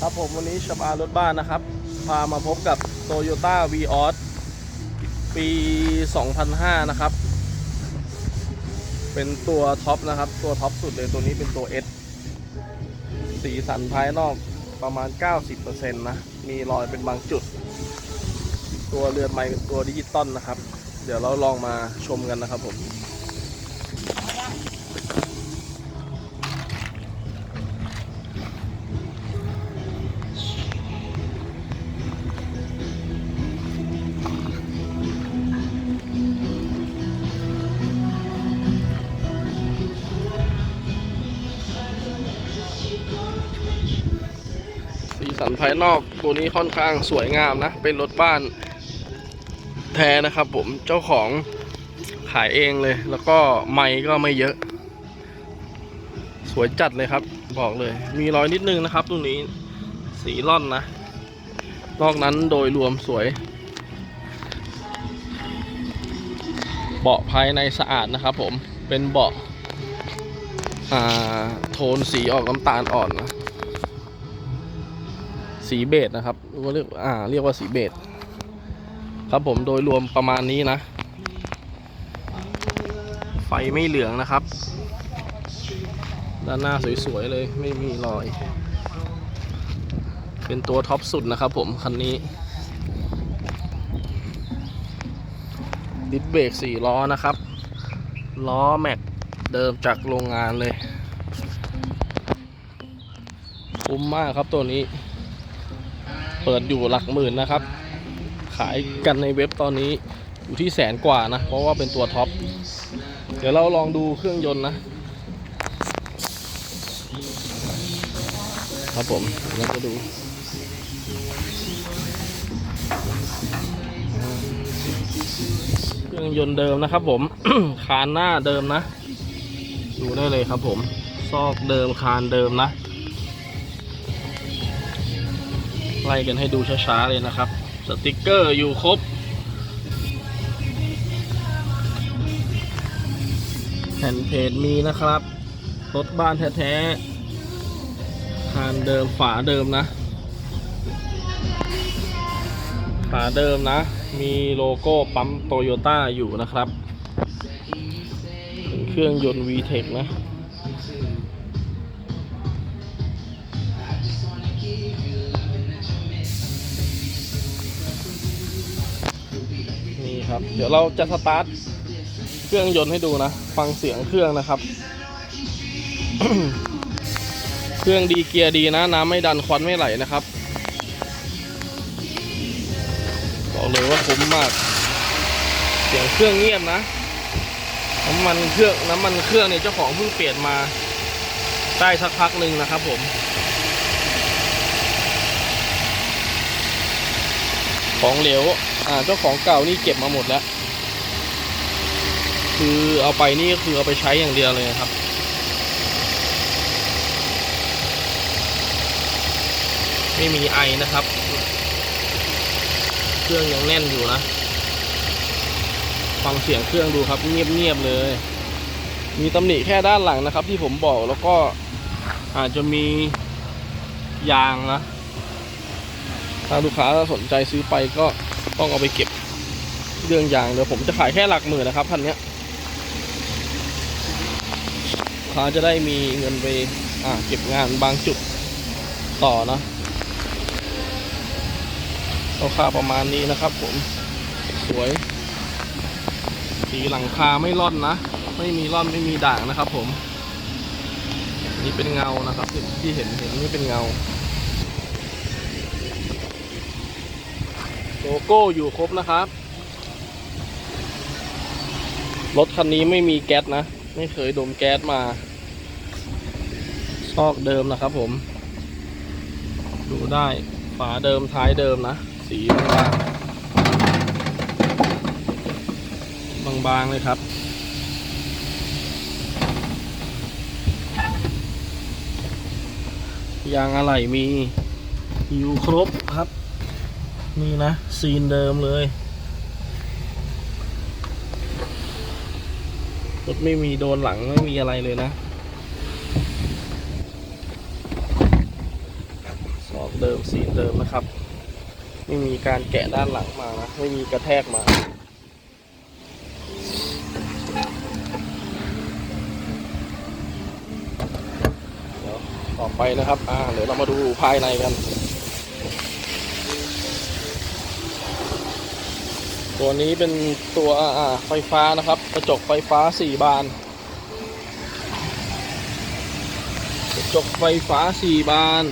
ครับผมวันนี้ชบารถบ้านนะครับ พามาพบกับ Toyota v ีออสปี 2005 นะครับ เป็นตัวท็อปนะครับ ตัวท็อปสุดเลยตัวนี้เป็นตัว S สีสันภายนอกประมาณ 90%นะ มีรอยเป็นบางจุด ตัวเรือนไม้เป็นตัวดิจิตอลนะครับ เดี๋ยวเราลองมาชมกันนะครับผมสีสันภายนอกตัวนี้ค่อนข้างสวยงามนะ เป็นรถบ้าน ท้นะครับ ผมเจ้าของขายเองเลย แล้วก็ไม้ก็ไม่เยอะ สวยจัดเลยครับ บอกเลย มีรอยนิดนึงนะครับตัวนี้สีร่อนนะนอกนั้นโดยรวมสวย เบาะภายในสะอาดนะครับ ผมเป็นเบาะโทนสีออกน้ำตาลอ่อนนะสีเบจนะครับว่าเรียกอ่าเรียกว่าสีเบจ ครับผมโดยรวมประมาณนี้นะ ไฟไม่เหลืองนะครับ ด้านหน้าสวยๆเลยไม่มีรอย เป็นตัวท็อปสุดนะครับผม คันนี้ ดิสเบรกสี่ล้อนะครับ ล้อแม็กเดิมจากโรงงานเลย คุ้มมากครับตัวนี้ เปิดอยู่หลักหมื่นนะครับ ขายกันในเว็บตอนนี้อยู่ที่แสนกว่านะ เพราะว่าเป็นตัวท็อป เดี๋ยวเราลองดูเครื่องยนต์นะ ครับผมเราจะดูเครื่องยนต์เดิมนะครับผม คานหน้าเดิมนะ ดูได้เลยครับผมซอกเดิมคานเดิมนะ ไล่กันให้ดูช้าๆเลยนะครับ สติกเกอร์อยู่ครบ แผ่นเพจมีนะครับ รถบ้านแท้ๆคานเดิมฝาเดิมนะ ฝาเดิมนะ มีโลโก้ปั๊มโตโยต้าอยู่นะครับเป็นเครื่องยนต์ VTEC นะ เดี๋ยวเราจะสตาร์ทเครื่องยนต์ให้ดูนะ ฟังเสียงเครื่องนะครับ เครื่องดีเกียร์ดีนะ น้ำไม่ดันควันไม่ไหลนะครับ บอกเลยว่าคุ้มมาก เสียงเครื่องเงียบนะ น้ำมันเครื่องน้ำมันเครื่องเนี่ยเจ้าของเพิ่งเปลี่ยนมาได้สักพักหนึ่งนะครับผมของเหลว อ่าเจ้าของเก่านี่เก็บมาหมดแล้ว คือเอาไปนี่ก็คือเอาไปใช้อย่างเดียวเลยครับไม่มีไอนะครับ เครื่องยังแน่นอยู่นะ ฟังเสียงเครื่องดูครับเงียบๆเลย มีตำหนิแค่ด้านหลังนะครับ ที่ผมบอกแล้วก็อาจจะมียางนะถ้าลูกค้าสนใจซื้อไปก็ ต้องเอาไปเก็บเรื่องยางเดี๋ยวผมจะขายแค่หลักหมื่นนะครับคันเนี้ยค้าจะได้มีเงินไปอ่าเก็บงานบางจุดต่อนะราคาประมาณนี้นะครับผมสวยสีหลังคาไม่ร่อนนะ ไม่มีร่อนไม่มีด่างนะครับผม นี่เป็นเงานะครับที่เห็นเห็นนี่เป็นเงา โลโก้อยู่ครบนะครับ รถคันนี้ไม่มีแก๊สนะ ไม่เคยดมแก๊สมา ซอกเดิมนะครับผม ดูได้ฝาเดิมท้ายเดิมนะ สีบางบางๆเลยครับยางอะไหล่มีอยู่ครบครับ นี่นะ ซีนเดิมเลยรถไม่มีโดนหลังไม่มีอะไรเลยนะสอบเดิมซีนเดิมนะครับ ไม่มีการแกะด้านหลังมานะ ไม่มีกระแทกมาเดี๋ยวต่อไปนะครับ อ่า เดี๋ยวเรามาดูภายในกัน ตัวนี้เป็นตัวไฟฟ้านะครับ กระจกไฟฟ้าสี่บาน กระจกไฟฟ้าสี่บาน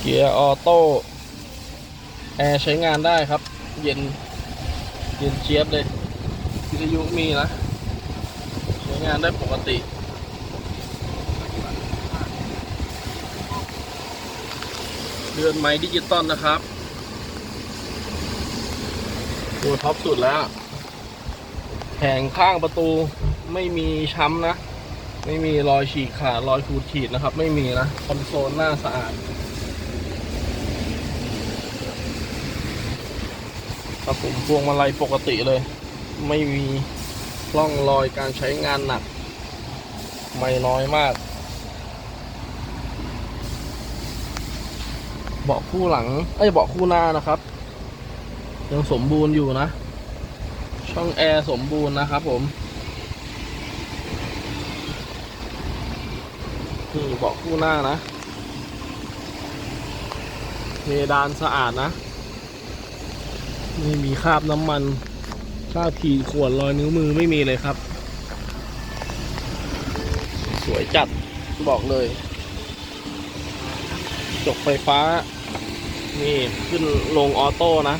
เกียร์ออโต้ แอร์ใช้งานได้ครับ เย็น เย็นเจี๊ยบเลยวิทยุมีนะ ใช้งานได้ปกติเดือนไม้ดิจิตอลนะครับ ตัวท็อปสุดแล้ว แผงข้างประตูไม่มีช้ำนะ ไม่มีรอยฉีกขาดรอยขูดขีดนะครับ ไม่มีนะ คอนโซลหน้าสะอาดครับผมพวงมาลัยปกติเลย ไม่มีร่องรอยการใช้งานหนัก ไม่น้อยมาก เบาะคู่หลัง เอ้ยเบาะคู่หน้านะครับ ยังสมบูรณ์อยู่นะ ช่องแอร์สมบูรณ์นะครับผมนี่เบาะคู่หน้านะเพดานสะอาดนะ ไม่มีคราบน้ำมันคราบขีดข่วนรอยนิ้วมือไม่มีเลยครับ สวยจัดบอกเลย จกไฟฟ้า นี่ขึ้นลงออโต้นะ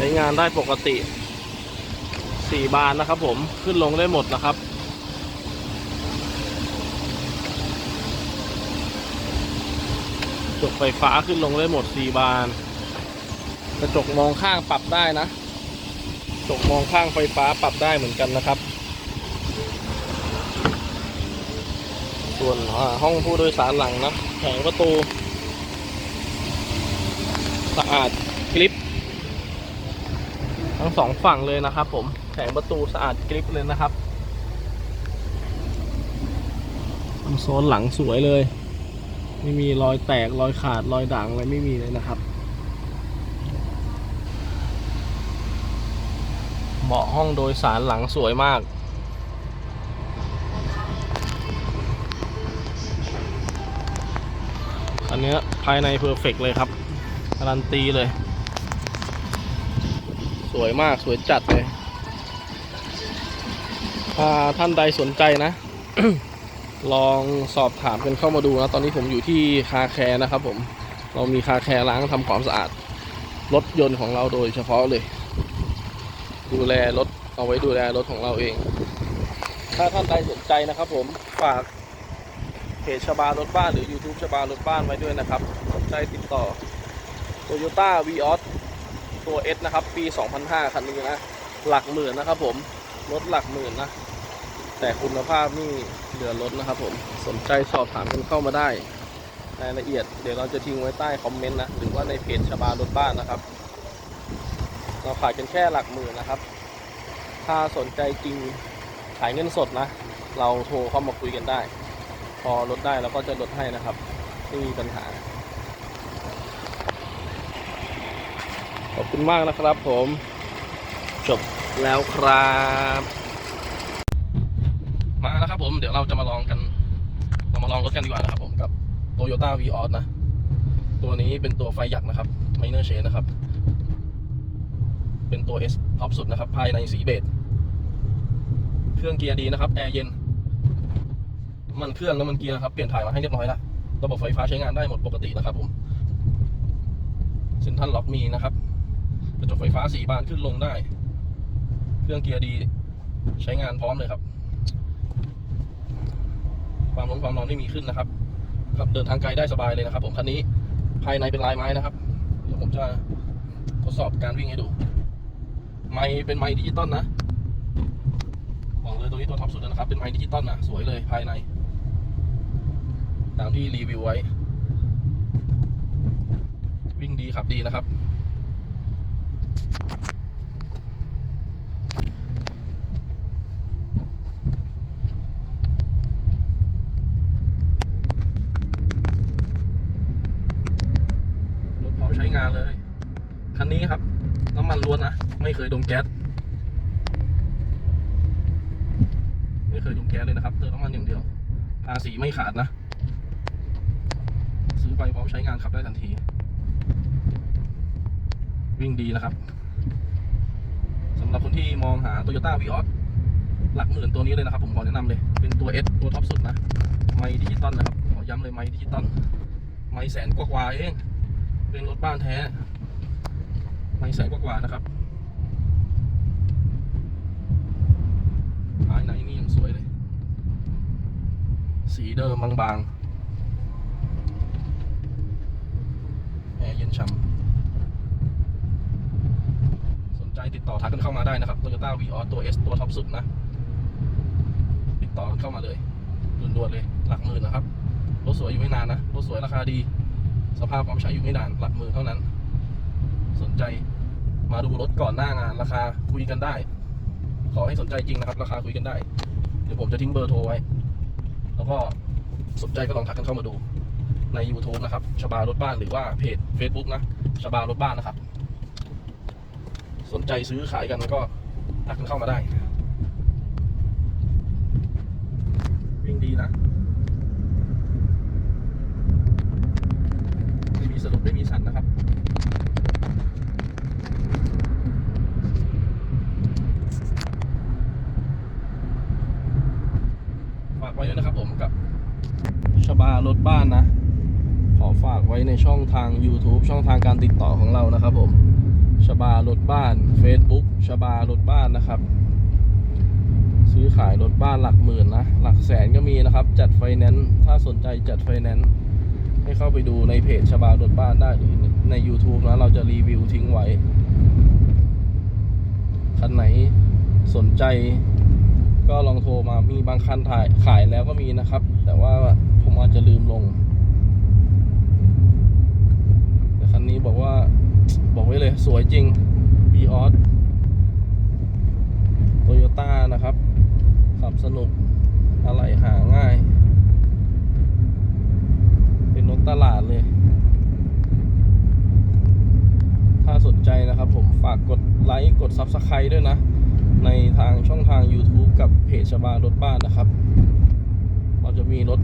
ช้งานได้ปกติสี่บานนะครับผมขึ้นลงได้หมดนะครับจกไฟฟ้าขึ้นลงได้หมดสี่บาน กระจกมองข้างปรับได้นะ กระจกมองข้างไฟฟ้าปรับได้เหมือนกันนะครับ ส่วนห้องผู้โดยสารหลังนะแผงประตู สะอาด ทั้งสองฝั่งเลยนะครับ ผมแผงประตูสะอาดกริปเลยนะครับคอนโซนหลังสวยเลย ไม่มีรอยแตกรอยขาดรอยด่างอะไรไม่มีเลยนะครับเบาะห้องโดยสารหลังสวยมากอันเนี้ยภายในเพอร์เฟกเลยครับการันตีเลย สวยมากสวยจัดเลยถ้าท่านใดสนใจนะ ลองสอบถามกันเข้ามาดูนะ ตอนนี้ผมอยู่ที่คาแคร์นะครับผมเรามีคาแคร์ล้างทำความสะอาดรถยนต์ของเราโดยเฉพาะเลย ดูแลรถเอาไว้ดูแลรถของเราเอง ถ้าท่านใดสนใจนะครับผมฝากเพจชบารถบ้านหรือ YouTube ชบารถบ้านไว้ด้วยนะครับสนใจติดต่อ Toyota v ีออส ตัว S นะครับ ปี 2005 คันนี้นะ หลักหมื่นนะครับผม รถหลักหมื่นนะ แต่คุณภาพนี่เหลือรถนะครับผม สนใจสอบถามกันเข้ามาได้ รายละเอียดเดี๋ยวเราจะทิ้งไว้ใต้คอมเมนต์นะ หรือว่าในเพจชบารถบ้านนะครับ เราขายกันแค่หลักหมื่นนะครับ ถ้าสนใจจริงขายเงินสดนะ เราโทรเข้ามาคุยกันได้ พอลดได้เราก็จะลดให้นะครับ ไม่มีปัญหา อบคุณมากนะครับผม จบแล้วครับ มาแล้วครับผม เดี๋ยวเราจะมาลองกัน เรามาลองรถกันดีกว่านะครับผมกับ Toyota v ีออสนะ ตัวนี้เป็นตัวไฟหยักนะครับ Minor Change นะครับ เป็นตัว S ท็อปสุดนะครับ ภายในสีเบจเครื่องเกียร์ดีนะครับแอร์เย็น มันเครื่องแล้วมันเกียร์ครับ เปลี่ยนถ่ายมาให้เรียบร้อยแล้วระบบไฟฟ้าใช้งานได้หมดปกตินะครับผมเซ็นทรัลล็อกมีนะครับ จกไฟฟ้าสี่บานขึ้นลงได้ เครื่องเกียร์ดีใช้งานพร้อมเลยครับ ความร้อนความร้อนไม่มีขึ้นนะครับ ครับเดินทางไกลได้สบายเลยนะครับ ผมคันนี้ภายในเป็นลายไม้นะครับ เดี๋ยวผมจะทดสอบการวิ่งให้ดู ไม้เป็นไม้ดิจิตอลนะบอกเลยตัวนี้ตัวท็อปสุดแล้วนะครับ เป็นไม้ดิจิตอลนะสวยเลยภายใน ตามที่รีวิวไว้ วิ่งดีขับดีนะครับ รถพร้อมใช้งานเลย คันนี้ครับ น้ำมันล้วนนะ ไม่เคยดมแก๊ส ไม่เคยดมแก๊สเลยนะครับ เติมน้ำมันอย่างเดียว ภาษีไม่ขาดนะ ซื้อไปพร้อมใช้งานขับได้ทันที วิ่งดีนะครับสำหรับคนที่มองหา Toyota v ีออหลักหมื่นตัวนี้เลยนะครับ ผมขอแนะนำเลย เป็นตัว S ตัวท็อปสุดนะ ไมดิจิตอลนะครับ ขอย้ำเลยไมดิจิตอลไมแสนกว่าๆเอง เป็นรถบ้านแท้ ไมแสนกว่าๆนะครับภายในนี่ยังสวยเลย สีเดิมบางๆแอร์เย็นฉ่ำสนใจติดต่อทักกันเข้ามาได้นะครับ Toyota v ีออตัว S ตัวท็อปสุดนะ ติดต่อเข้ามาเลยด่วนๆเลย หลักหมื่นนะครับ รถสวยอยู่ไม่นานนะ รถสวยราคาดี สภาพความใช้อยู่ไม่นาน หลักหมื่นเท่านั้น สนใจมาดูรถก่อนหน้างาน ราคาคุยกันได้ ขอให้สนใจจริงนะครับ ราคาคุยกันได้ เดี๋ยวผมจะทิ้งเบอร์โทรไว้ แล้วก็สนใจก็ลองทักกันเข้ามาดูใน YouTube นะครับชบารถบ้านหรือว่าเพจ Facebook นะชบารถบ้านนะครับ สนใจซื้อขายกันก็ทักกันเข้ามาได้วิ่งดีนะ ไม่มีสะดุดไม่มีสั่นนะครับ ฝากไว้ด้วยนะครับผมกับชบารถบ้านนะ ขอฝากไว้ใน ช่องทาง YouTube ช่องทางการติดต่อของเรานะครับผมชบารถบ้าน Facebook ชบารถบ้านนะครับ ซื้อขายรถบ้านหลักหมื่นนะ หลักแสนก็มีนะครับ จัดไฟแนนซ์ถ้าสนใจจัดไฟแนนซ์ให้เข้าไปดูในเพจชบารถบ้านได้หรือใน YouTube นะเราจะรีวิวทิ้งไว้คันไหนสนใจก็ลองโทรมามีบางคันถ่ายขายแล้วก็มีนะครับ แต่ว่าผมอาจจะลืมลง แต่คั นี้บอกว่า บอกไว้เลย สวยจริง b ีออสโตโยต้านะครับ ขับสนุก อะไรหาง่าย เป็นรถตลาดเลย ถ้าสนใจนะครับผมฝากกดไลค์ กด Subscribe ด้วยนะ ในทางช่องทาง YouTube กับเพจชบารถบ้านนะครับ เราจะมีรถ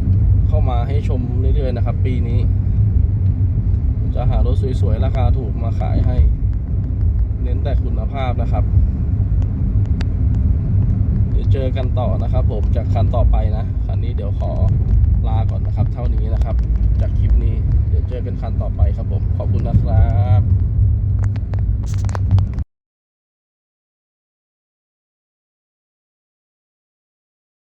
เข้ามาให้ชมเรื่อยๆนะครับ ปีนี้ สวยๆ ราคาถูกมาขายให้ เน้นแต่คุณภาพนะครับ เดี๋ยวเจอกันต่อนะครับ ผมจากคันต่อไปนะ คันนี้เดี๋ยวขอลาก่อนนะครับ เท่านี้นะครับ จากคลิปนี้ เดี๋ยวเจอกันคันต่อไปครับผม ขอบคุณนะครับ